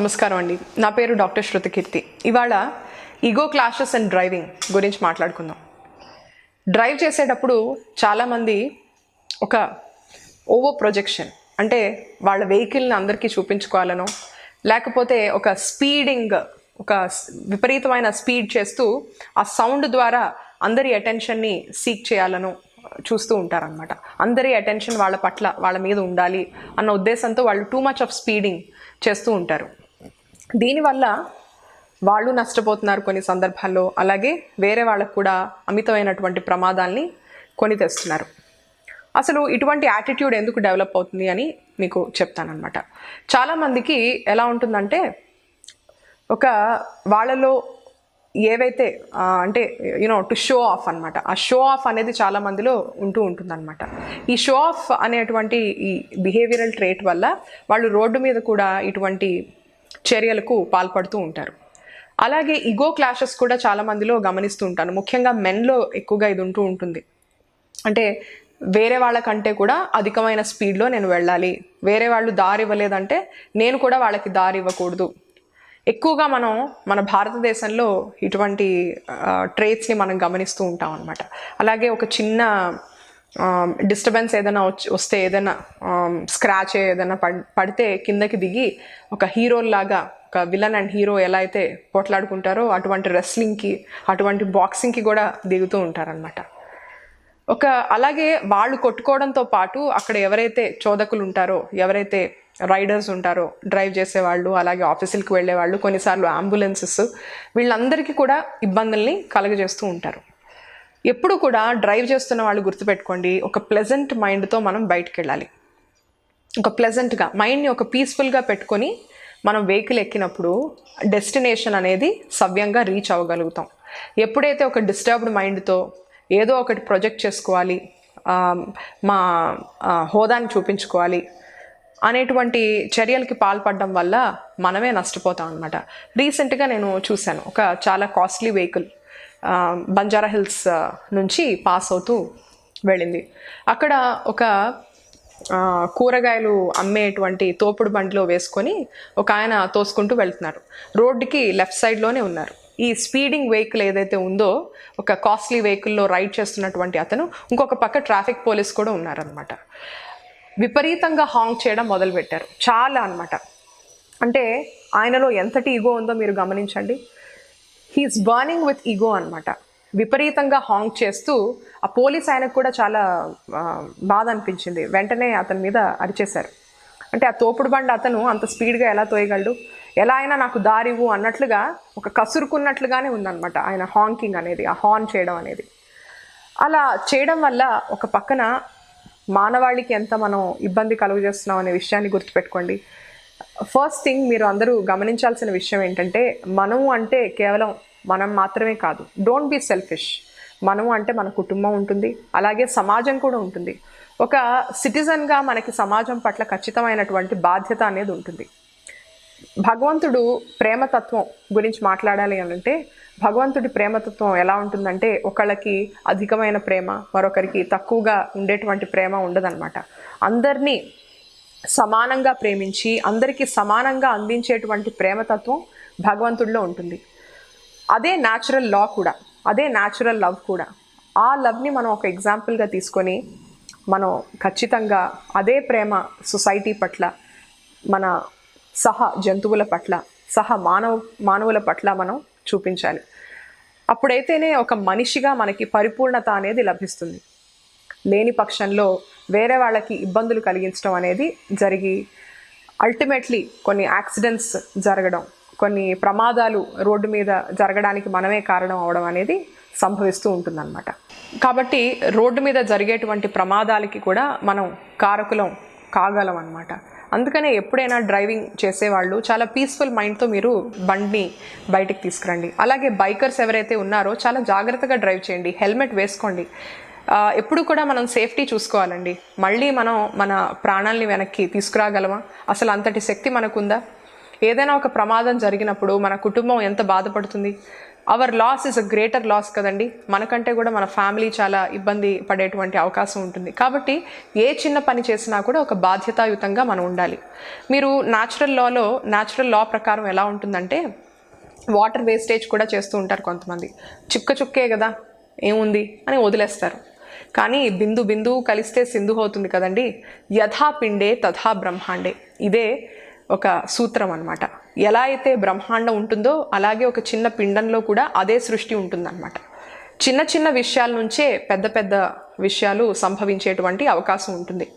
నమస్కారం అండి. నా పేరు డాక్టర్ శృతికీర్తి. ఇవాళ ఈగో క్లాషెస్ అండ్ డ్రైవింగ్ గురించి మాట్లాడుకుందాం. డ్రైవ్ చేసేటప్పుడు చాలామంది ఒక ఓవో ప్రొజెక్షన్ అంటే వాళ్ళ వెహికల్ని అందరికీ చూపించుకోవాలనో లేకపోతే ఒక స్పీడింగ్ ఒక విపరీతమైన స్పీడ్ చేస్తూ ఆ సౌండ్ ద్వారా అందరి అటెన్షన్ని సీక్ చేయాలనో చూస్తూ ఉంటారనమాట అందరి అటెన్షన్ వాళ్ళ పట్ల వాళ్ళ మీద ఉండాలి అన్న ఉద్దేశంతో వాళ్ళు టూ మచ్ ఆఫ్ స్పీడింగ్ చేస్తూ ఉంటారు. దీనివల్ల వాళ్ళు నష్టపోతున్నారు కొన్ని సందర్భాల్లో. అలాగే వేరే వాళ్ళకు కూడా అమితమైనటువంటి ప్రమాదాల్ని కొని తెస్తున్నారు అసలు ఇటువంటి యాటిట్యూడ్ ఎందుకు డెవలప్ అవుతుంది అని మీకు చెప్తానమాట చాలామందికి ఎలా ఉంటుందంటే ఒక వాళ్ళలో ఏవైతే అంటే యూనో టు షో ఆఫ్ అనమాట ఆ షో ఆఫ్ అనేది చాలా మందిలో ఉంటూ ఉంటుందన్నమాట. ఈ షో ఆఫ్ అనేటువంటి ఈ బిహేవియరల్ ట్రేట్ వల్ల వాళ్ళు రోడ్డు మీద కూడా ఇటువంటి చర్యలకు పాల్పడుతూ ఉంటారు. అలాగే ఇగో క్లాషెస్ కూడా చాలా మందిలో గమనిస్తూ ఉంటాను. ముఖ్యంగా మెన్లో ఎక్కువగా ఇది ఉంటూ ఉంటుంది. అంటే వేరే వాళ్ళకంటే కూడా అధికమైన స్పీడ్లో నేను వెళ్ళాలి. వేరే వాళ్ళు దారి ఇవ్వలేదంటే నేను కూడా వాళ్ళకి దారి ఇవ్వకూడదు. ఎక్కువగా మనం మన భారతదేశంలో ఇటువంటి ట్రేట్స్ని మనం గమనిస్తూ ఉంటాం అనమాట అలాగే ఒక చిన్న డిస్టర్బెన్స్ ఏదైనా వచ్చి వస్తే ఏదైనా స్క్రాచ్ ఏదైనా పడ్ పడితే కిందకి దిగి ఒక హీరోలాగా ఒక విలన్ అండ్ హీరో ఎలా అయితే పోట్లాడుకుంటారో అటువంటి రెస్లింగ్కి అటువంటి బాక్సింగ్కి కూడా దిగుతూ ఉంటారనమాట ఒక అలాగే వాళ్ళు కొట్టుకోవడంతో పాటు అక్కడ ఎవరైతే చోదకులు ఉంటారో ఎవరైతే రైడర్స్ ఉంటారో డ్రైవ్ చేసేవాళ్ళు అలాగే ఆఫీసులకు వెళ్ళేవాళ్ళు కొన్నిసార్లు అంబులెన్సెస్ వీళ్ళందరికీ కూడా ఇబ్బందుల్ని కలుగజేస్తూ ఉంటారు. ఎప్పుడు కూడా డ్రైవ్ చేస్తున్న వాళ్ళు గుర్తుపెట్టుకోండి ఒక ప్లెజెంట్ మైండ్తో మనం బయటకు వెళ్ళాలి ఒక ప్లెజెంట్గా మైండ్ని ఒక పీస్ఫుల్గా పెట్టుకొని మనం వెహికల్ ఎక్కినప్పుడు డెస్టినేషన్ అనేది సవ్యంగా రీచ్ అవ్వగలుగుతాం. ఎప్పుడైతే ఒక డిస్టర్బ్డ్ మైండ్తో ఏదో ఒకటి ప్రొజెక్ట్ చేసుకోవాలి మా హోదాని చూపించుకోవాలి అనేటువంటి చర్యలకి పాల్పడడం వల్ల మనమే నష్టపోతాం అనమాట రీసెంట్గా నేను చూశాను ఒక చాలా కాస్ట్లీ వెహికల్ బంజారా హిల్స్ నుంచి పాస్ అవుతూ వెళ్ళింది. అక్కడ ఒక కూరగాయలు అమ్మేటువంటి తోపుడు బండిలో వేసుకొని ఒక ఆయన తోసుకుంటూ వెళ్తున్నారు. రోడ్డుకి లెఫ్ట్ సైడ్లోనే ఉన్నారు. ఈ స్పీడింగ్ వెహికల్ ఏదైతే ఉందో ఒక కాస్ట్లీ వెహికల్లో రైడ్ చేస్తున్నటువంటి అతను ఇంకొక పక్క ట్రాఫిక్ పోలీస్ కూడా ఉన్నారనమాట విపరీతంగా హాంగ్ చేయడం మొదలుపెట్టారు. చాలా అనమాట అంటే ఆయనలో ఎంతటి ఈగో ఉందో మీరు గమనించండి. హీఈస్ బర్నింగ్ విత్ ఈగో అనమాట విపరీతంగా హాంగ్ చేస్తూ ఆ పోలీస్ ఆయనకు కూడా చాలా బాధ అనిపించింది. వెంటనే అతని మీద అరిచేశారు. అంటే ఆ తోపుడు బండి అతను అంత స్పీడ్గా ఎలా తోయగలడు? ఎలా అయినా నాకు దారివు అన్నట్లుగా ఒక కసురుకున్నట్లుగానే ఉందన్నమాట ఆయన హాంకింగ్ అనేది ఆ హార్న్ చేయడం అనేది. అలా చేయడం వల్ల ఒక పక్కన మానవాళికి ఎంత మనం ఇబ్బంది కలుగజేస్తున్నాం అనే విషయాన్ని గుర్తుపెట్టుకోండి. ఫస్ట్ థింగ్ మీరు అందరూ గమనించాల్సిన విషయం ఏంటంటే మనము అంటే కేవలం మనం మాత్రమే కాదు. డోంట్ బీ సెల్ఫిష్ మనము అంటే మన కుటుంబం ఉంటుంది. అలాగే సమాజం కూడా ఉంటుంది. ఒక సిటిజన్గా మనకి సమాజం పట్ల ఖచ్చితమైనటువంటి బాధ్యత అనేది ఉంటుంది. భగవంతుడు ప్రేమతత్వం గురించి మాట్లాడాలి అని అంటే భగవంతుడి ప్రేమతత్వం ఎలా ఉంటుందంటే ఒకళ్ళకి అధికమైన ప్రేమ మరొకరికి తక్కువగా ఉండేటువంటి ప్రేమ ఉండదన్నమాట. అందరినీ సమానంగా ప్రేమించి అందరికీ సమానంగా అందించేటువంటి ప్రేమతత్వం భగవంతుడిలో ఉంటుంది. అదే న్యాచురల్ లా కూడా అదే న్యాచురల్ లవ్ కూడా. ఆ లవ్ని మనం ఒక ఎగ్జాంపుల్గా తీసుకొని మనం ఖచ్చితంగా అదే ప్రేమ సొసైటీ పట్ల మన సహ జంతువుల పట్ల సహ మానవ మానవుల పట్ల మనం చూపించాలి. అప్పుడైతేనే ఒక మనిషిగా మనకి పరిపూర్ణత అనేది లభిస్తుంది. లేని పక్షంలో వేరే వాళ్ళకి ఇబ్బందులు కలిగించడం అనేది జరిగి అల్టిమేట్లీ కొన్ని యాక్సిడెంట్స్ జరగడం కొన్ని ప్రమాదాలు రోడ్డు మీద జరగడానికి మనమే కారణం అవడం అనేది సంభవిస్తూ ఉంటుందన్నమాట. కాబట్టి రోడ్డు మీద జరిగేటువంటి ప్రమాదాలకి కూడా మనం కారకులం కాగలం అన్నమాట. అందుకనే ఎప్పుడైనా డ్రైవింగ్ చేసేవాళ్ళు చాలా పీస్ఫుల్ మైండ్తో మీరు బండిని బయటికి తీసుకురండి. అలాగే బైకర్స్ ఎవరైతే ఉన్నారో చాలా జాగ్రత్తగా డ్రైవ్ చేయండి. హెల్మెట్ వేసుకోండి. ఎప్పుడు కూడా మనం సేఫ్టీ చూసుకోవాలండి. మళ్ళీ మనం మన ప్రాణాల్ని వెనక్కి తీసుకురాగలమా? అసలు అంతటి శక్తి మనకుందా? ఏదైనా ఒక ప్రమాదం జరిగినప్పుడు మన కుటుంబం ఎంత బాధపడుతుంది? Our loss is a greater loss కదండి. మనకంటే కూడా మన ఫ్యామిలీ చాలా ఇబ్బంది పడేటువంటి అవకాశం ఉంటుంది. కాబట్టి ఏ చిన్న పని చేసినా కూడా ఒక బాధ్యతాయుతంగా మనం ఉండాలి. మీరు న్యాచురల్ లాలో న్యాచురల్ లా ప్రకారం ఎలా ఉంటుందంటే వాటర్ వేస్టేజ్ కూడా చేస్తూ ఉంటారు కొంతమంది. చుక్క చుక్కే కదా ఏముంది అని వదిలేస్తారు. కానీ బిందు బిందు కలిస్తే సింధు అవుతుంది కదండి. యథా పిండే తథా బ్రహ్మాండే. ఇదే ఒక సూత్రం అన్నమాట. ఎలా అయితే బ్రహ్మాండం ఉంటుందో అలాగే ఒక చిన్న పిండంలో కూడా అదే సృష్టి ఉంటుందన్నమాట. చిన్న చిన్న విషయాల నుంచే పెద్ద పెద్ద విషయాలు సంభవించేటువంటి అవకాశం ఉంటుంది.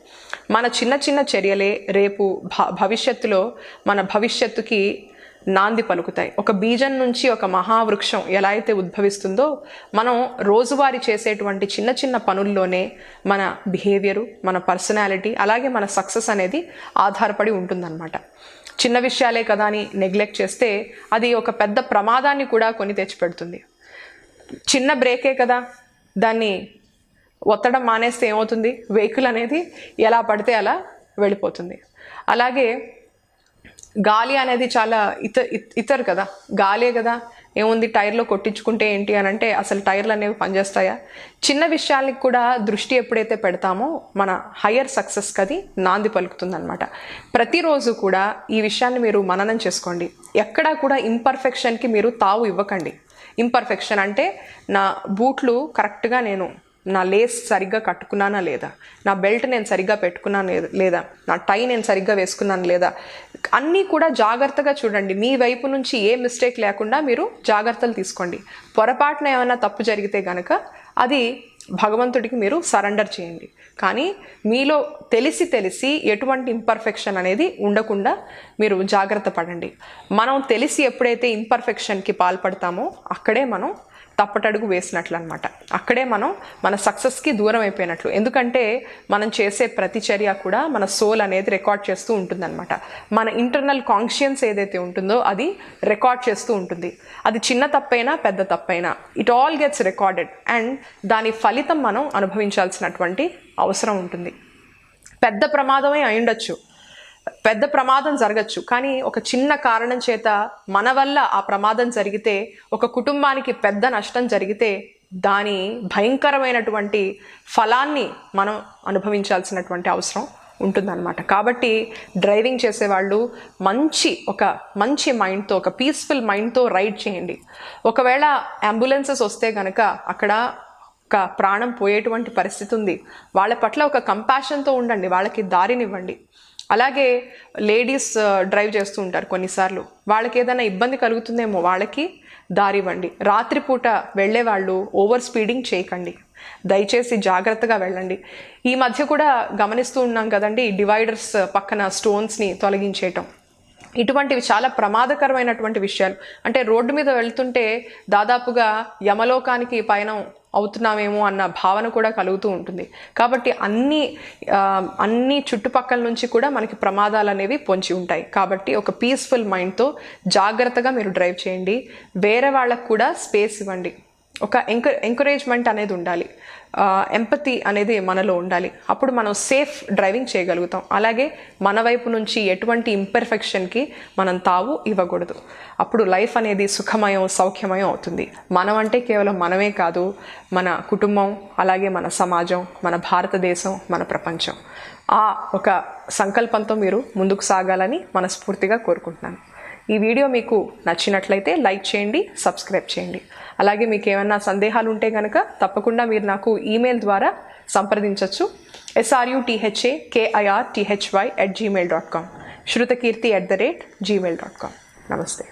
మన చిన్న చిన్న చర్యలే రేపు భ భవిష్యత్తులో మన భవిష్యత్తుకి నాంది పలుకుతాయి. ఒక బీజం నుంచి ఒక మహావృక్షం ఎలా అయితే ఉద్భవిస్తుందో మనం రోజువారీ చేసేటువంటి చిన్న చిన్న పనుల్లోనే మన బిహేవియరు మన పర్సనాలిటీ అలాగే మన సక్సెస్ అనేది ఆధారపడి ఉంటుందన్నమాట. చిన్న విషయాలే కదా అని నెగ్లెక్ట్ చేస్తే అది ఒక పెద్ద ప్రమాదాన్ని కూడా కొని తెచ్చిపెడుతుంది. చిన్న బ్రేకే కదా దాన్ని ఒత్తడం మానేస్తే ఏమవుతుంది? వెహికల్ అనేది ఎలా పడితే అలా వెళ్ళిపోతుంది. అలాగే గాలి అనేది చాలా ఇత ఇత్- ఇతరు కదా. గాలే కదా. ఏముంది? టైర్లో కొట్టించుకుంటే ఏంటి అని అంటే అసలు టైర్లు అనేవి పనిచేస్తాయా? చిన్న విషయాలకి కూడా దృష్టి ఎప్పుడైతే పెడతామో మన హయ్యర్ సక్సెస్కి అది నాంది పలుకుతుంది అనమాట ప్రతిరోజు కూడా ఈ విషయాన్ని మీరు మననం చేసుకోండి. ఎక్కడా కూడా ఇంపర్ఫెక్షన్కి మీరు తావు ఇవ్వకండి. ఇంపర్ఫెక్షన్ అంటే నా బూట్లు కరెక్ట్గా నేను నా లేస్ సరిగ్గా కట్టుకున్నానా లేదా? నా బెల్ట్ నేను సరిగ్గా పెట్టుకున్నాను లేదా- లేదా? నా టై నేను సరిగ్గా వేసుకున్నాను లేదా? అన్నీ కూడా జాగ్రత్తగా చూడండి. మీ వైపు నుంచి ఏ మిస్టేక్ లేకుండా మీరు జాగ్రత్తలు తీసుకోండి. పొరపాటున ఏమైనా తప్పు జరిగితే కనుక అది భగవంతుడికి మీరు సరెండర్ చేయండి. కానీ మీలో తెలిసి తెలిసి ఎటువంటి ఇంపర్ఫెక్షన్ అనేది ఉండకుండా మీరు జాగ్రత్త పడండి. మనం తెలిసి ఎప్పుడైతే ఇంపర్ఫెక్షన్కి పాల్పడతామో అక్కడే మనం తప్పటడుగు వేసినట్లు అనమాట అక్కడే మనం మన సక్సెస్కి దూరం అయిపోయినట్లు. ఎందుకంటే మనం చేసే ప్రతి చర్య కూడా మన సోల్ అనేది రికార్డ్ చేస్తూ ఉంటుందన్నమాట. మన ఇంటర్నల్ కాన్షియన్స్ ఏదైతే ఉంటుందో అది రికార్డ్ చేస్తూ ఉంటుంది. అది చిన్న తప్పైనా పెద్ద తప్పైనా it all gets recorded. And దాని ఫలితం మనం అనుభవించాల్సినటువంటి అవసరం ఉంటుంది. పెద్ద ప్రమాదమే అయి పెద్ద ప్రమాదం జరగచ్చు. కానీ ఒక చిన్న కారణం చేత మన వల్ల ఆ ప్రమాదం జరిగితే ఒక కుటుంబానికి పెద్ద నష్టం జరిగితే దాని భయంకరమైనటువంటి ఫలాన్ని మనం అనుభవించాల్సినటువంటి అవసరం ఉంటుందన్నమాట. కాబట్టి డ్రైవింగ్ చేసేవాళ్ళు మంచి ఒక మంచి మైండ్తో ఒక పీస్ఫుల్ మైండ్తో రైడ్ చేయండి. ఒకవేళ అంబులెన్సెస్ వస్తే కనుక అక్కడ ఒక ప్రాణం పోయేటువంటి పరిస్థితి ఉంది. వాళ్ళ పట్ల ఒక కంపాషన్తో ఉండండి వాళ్ళకి దారినివ్వండి. అలాగే లేడీస్ డ్రైవ్ చేస్తూ ఉంటారు కొన్నిసార్లు. వాళ్ళకి ఏదైనా ఇబ్బంది కలుగుతుందేమో వాళ్ళకి దారి ఇవ్వండి రాత్రిపూట వెళ్ళే వాళ్ళు ఓవర్ స్పీడింగ్ చేయకండి. దయచేసి జాగ్రత్తగా వెళ్ళండి. ఈ మధ్య కూడా గమనిస్తూ ఉన్నాం కదండి డివైడర్స్ పక్కన స్టోన్స్ని తొలగించేయటం. ఇటువంటివి చాలా ప్రమాదకరమైనటువంటి విషయాలు. అంటే రోడ్డు మీద వెళ్తుంటే దాదాపుగా యమలోకానికి పయనం అవుతున్నామేమో అన్న భావన కూడా కలుగుతూ ఉంటుంది. కాబట్టి అన్ని అన్ని చుట్టుపక్కల నుంచి కూడా మనకి ప్రమాదాలు అనేవి పొంచి ఉంటాయి. కాబట్టి ఒక పీస్ఫుల్ మైండ్తో జాగ్రత్తగా మీరు డ్రైవ్ చేయండి. వేరే వాళ్ళకు కూడా స్పేస్ ఇవ్వండి. ఒక ఎంక ఎంకరేజ్మెంట్ అనేది ఉండాలి. ఎంపతి అనేది మనలో ఉండాలి. అప్పుడు మనం సేఫ్ డ్రైవింగ్ చేయగలుగుతాం. అలాగే మన వైపు నుంచి ఎటువంటి ఇంపర్ఫెక్షన్కి మనం తావు ఇవ్వకూడదు. అప్పుడు లైఫ్ అనేది సుఖమయం సౌఖ్యమయం అవుతుంది. మనం అంటే కేవలం మనమే కాదు మన కుటుంబం అలాగే మన సమాజం మన భారతదేశం మన ప్రపంచం. ఆ ఒక సంకల్పంతో మీరు ముందుకు సాగాలని మనస్ఫూర్తిగా కోరుకుంటున్నాను. ఈ వీడియో మీకు నచ్చినట్లయితే లైక్ చేయండి సబ్స్క్రైబ్ చేయండి. అలాగే మీకు ఏమైనా సందేహాలు ఉంటే కనుక తప్పకుండా మీరు నాకు ఈమెయిల్ ద్వారా సంప్రదించవచ్చు S R U T H A K I R T H Y at gmail dot com Shruthakeerthi at the rate gmail dot com నమస్తే